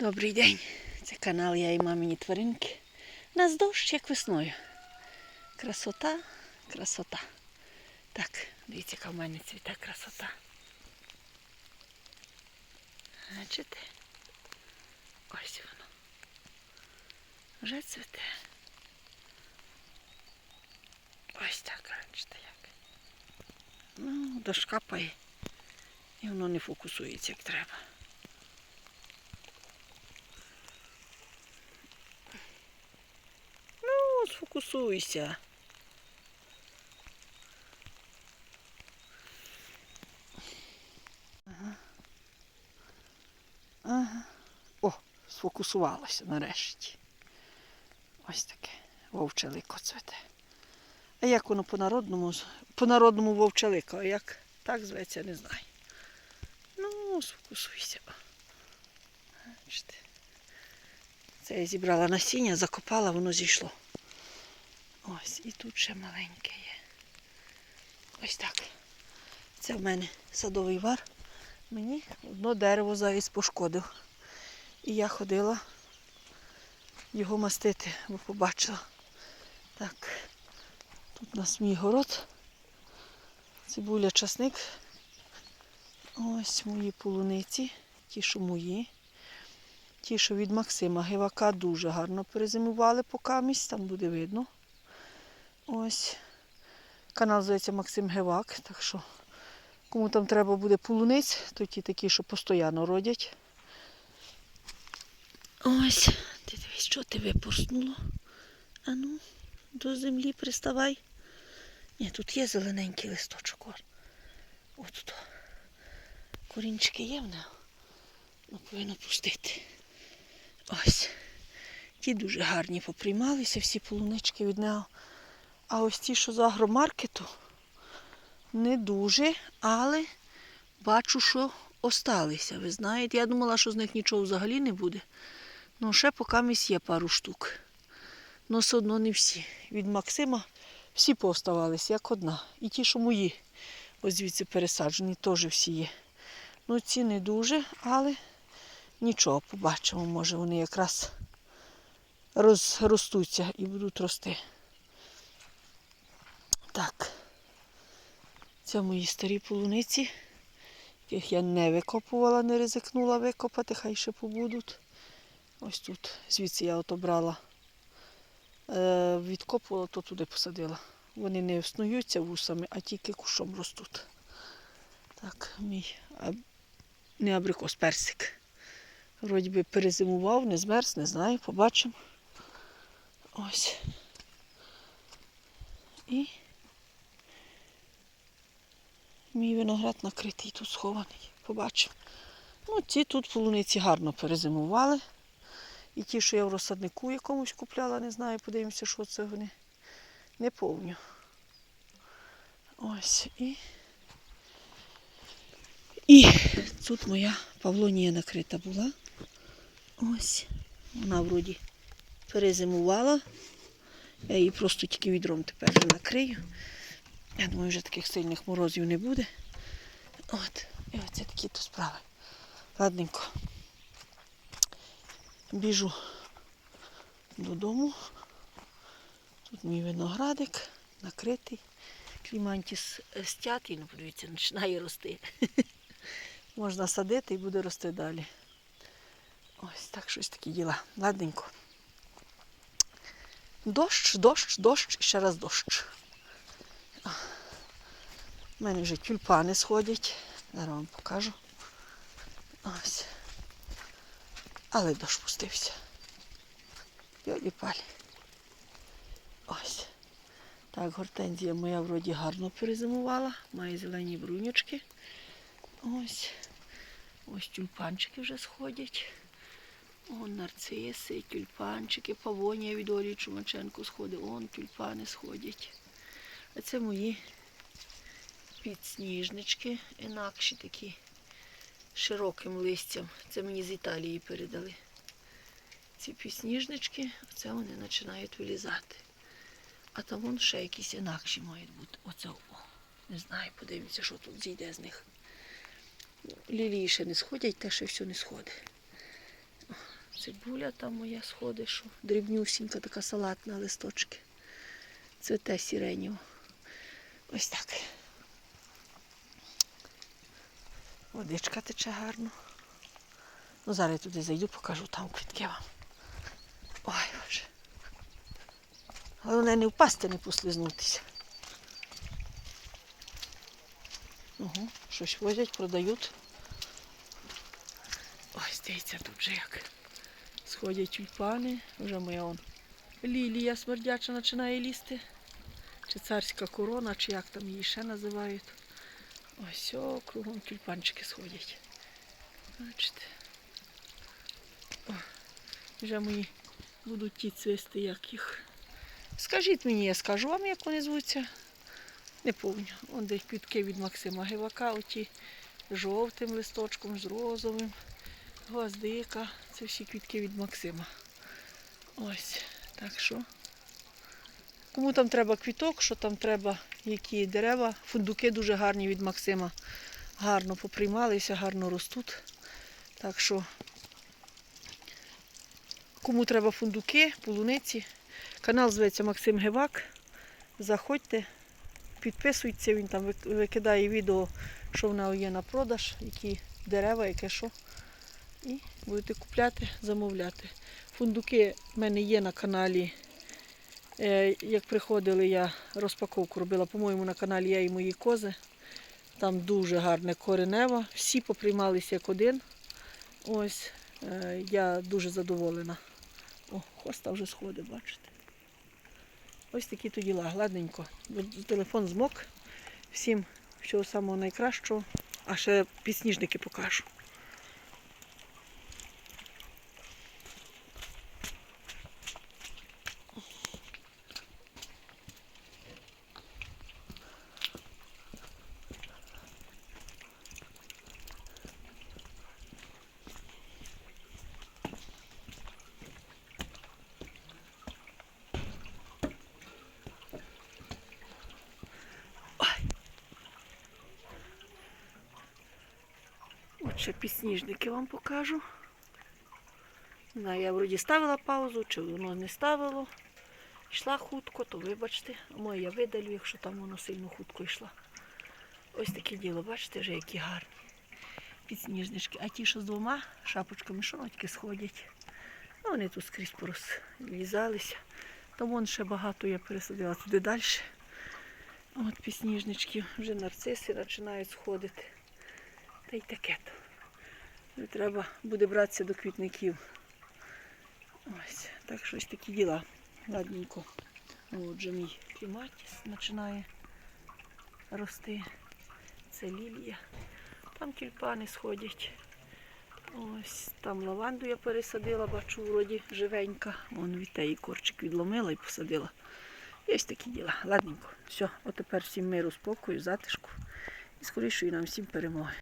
Добрий день. Це канал Я і мамині тваринки. Нас дощ, як весною. Красота, красота. Так, дивіться, яка в мене цвіте красота. Бачите? Ось воно. Вже цвіте. Ось так, бачите як. Ну, дощ капає. І воно не фокусується як треба. Ну, сфокусуйся. Ага. О, сфокусувалася нарешті. Ось таке вовчелико цвете. А як воно по-народному? По-народному вовчелико, а як так зветься, не знаю. Ну, сфокусуйся. Бачите. Це я зібрала насіння, закопала, воно зійшло. Ось, і тут ще маленьке є. Ось так. Це в мене садовий вар. Мені одно дерево заєць пошкодив. І я ходила його мастити, бо побачила. Так, тут у нас мій город. Цибуля, часник. Ось мої полуниці, ті, що мої. Ті, що від Максима Гивака дуже гарно перезимували поки місць, там буде видно. Ось. Канал зветься Максим Гевак, так що кому там треба буде полуниць, то ті такі, що постійно родять. Ось, ти дивись, що ти випорснуло. Ану, до землі приставай. Ні, тут є зелененький листочок. От тут. Корінчики є в нього. Ну, повинно пустити. Ось. Ті дуже гарні поприймалися, всі полунички від нього. А ось ті, що з агромаркету, не дуже, але бачу, що осталися. Ви знаєте, я думала, що з них нічого взагалі не буде. Ну, ще поки місь є пару штук. Ну, все одно не всі. Від Максима всі пооставалися, як одна. І ті, що мої, ось звідси пересаджені, теж всі є. Ну, ці не дуже, але нічого, побачимо, може вони якраз розростуться і будуть рости. Так. Це мої старі полуниці, яких я не викопувала, не ризикнула викопати, хай ще побудуть. Ось тут, звідси я от обрала, е, відкопувала, то туди посадила. Вони не снуються вусами, а тільки кущом ростуть. Так, мій а, не абрикос, персик. Вроді би перезимував, не змерз, не знаю, побачимо. Ось. І мій виноград накритий тут схований. Побачимо. Ну, ці тут полуниці гарно перезимували. І ті, що я в розсаднику якомусь купляла, не знаю, подивимося, що це вони. Не повню. Ось і. І тут моя павлонія накрита була. Ось. Вона вроді перезимувала. Я її просто тільки відром тепер накрию. Я думаю, вже таких сильних морозів не буде. От. І оце такі то справи. Ладненько. Біжу додому. Тут мій виноградик накритий. Клімантіс стятий, ну подивіться, починає рости. Можна садити і буде рости далі. Ось так щось такі діла. Ладненько. Дощ, дощ, дощ ще раз дощ. У мене вже тюльпани сходять. Зараз вам покажу. Ось. Але дощ пустився. Йолі палі. Ось. Так, гортензія моя вроді гарно перезимувала. Має зелені брунючки. Ось. Ось тюльпанчики вже сходять. Вон нарциси, тюльпанчики, павонія від Олі Чумаченко сходить. Вон тюльпани сходять. А це мої підсніжнички, інакші такі широким листям. Це мені з Італії передали. Ці підсніжнички, оце вони починають вилізати. А там вон ще якісь інакші мають бути. Оце, о, не знаю, подивимося, що тут зійде з них. Лілії ще не сходять, те ще все не сходить. Цибуля там моя сходить, що дрібнюсінька, така салатна листочки. Цвете сіреніво. Ось так. Водичка тече гарно. Ну, зараз я туди зайду, покажу там квітки вам. Ой, боже. Головне не впасти, не послизнутися. Угу, щось возять, продають. Ось дивіться, тут вже як сходять тюльпани. Вже моя он лілія смердяча починає лізти. Чи царська корона, чи як там її ще називають. Ось о, кругом тюльпанчики сходять. Бачите. О, вже мої будуть ті цвісти, як їх. Скажіть мені, я скажу вам, як вони звуться. Не пам'ятаю. Вон десь квітки від Максима Гивака, оті жовтим листочком, з розовим, гвоздика. Це всі квітки від Максима. Ось. Так що. Кому там треба квіток, що там треба, які дерева. Фундуки дуже гарні від Максима. Гарно поприймалися, гарно ростуть. Так що, кому треба фундуки, полуниці. Канал зветься Максим Гивак. Заходьте, підписуйтеся, він там викидає відео, що в нього є на продаж, які дерева, яке що. І будете купляти, замовляти. Фундуки в мене є на каналі. Е, Як приходили, я розпаковку робила, по-моєму, на каналі я і мої кози. Там дуже гарне коренева. Всі поприймалися як один. Ось, е, я дуже задоволена. О, хоста вже сходить, бачите. Ось такі то діла, гладненько. Телефон змок. Всім всього самого найкращого. А ще підсніжники покажу. Ще підсніжники вам покажу. Не знаю, я вроді ставила паузу, чи воно не ставило. Йшла хутко, то вибачте. Моє я видалю, якщо там воно сильно хутко йшла. Ось таке діло, бачите, вже які гарні підсніжнички. А ті, що з двома шапочками, що тільки сходять. Ну, вони тут скрізь порозлізалися. Там вон ще багато я пересадила туди далі. От підсніжнички, вже нарциси починають сходити. Та й таке то. Треба буде братися до квітників. Ось, так що ось такі діла. Ладненько. Отже, мій кліматіс починає рости. Це лілія. Там тюльпани сходять. Ось там лаванду я пересадила, бачу, вроді живенька. Вон від теї корчик відломила і посадила. І ось такі діла. Ладненько. Все, от тепер всім миру, спокою, затишку. І скорішої нам всім перемоги.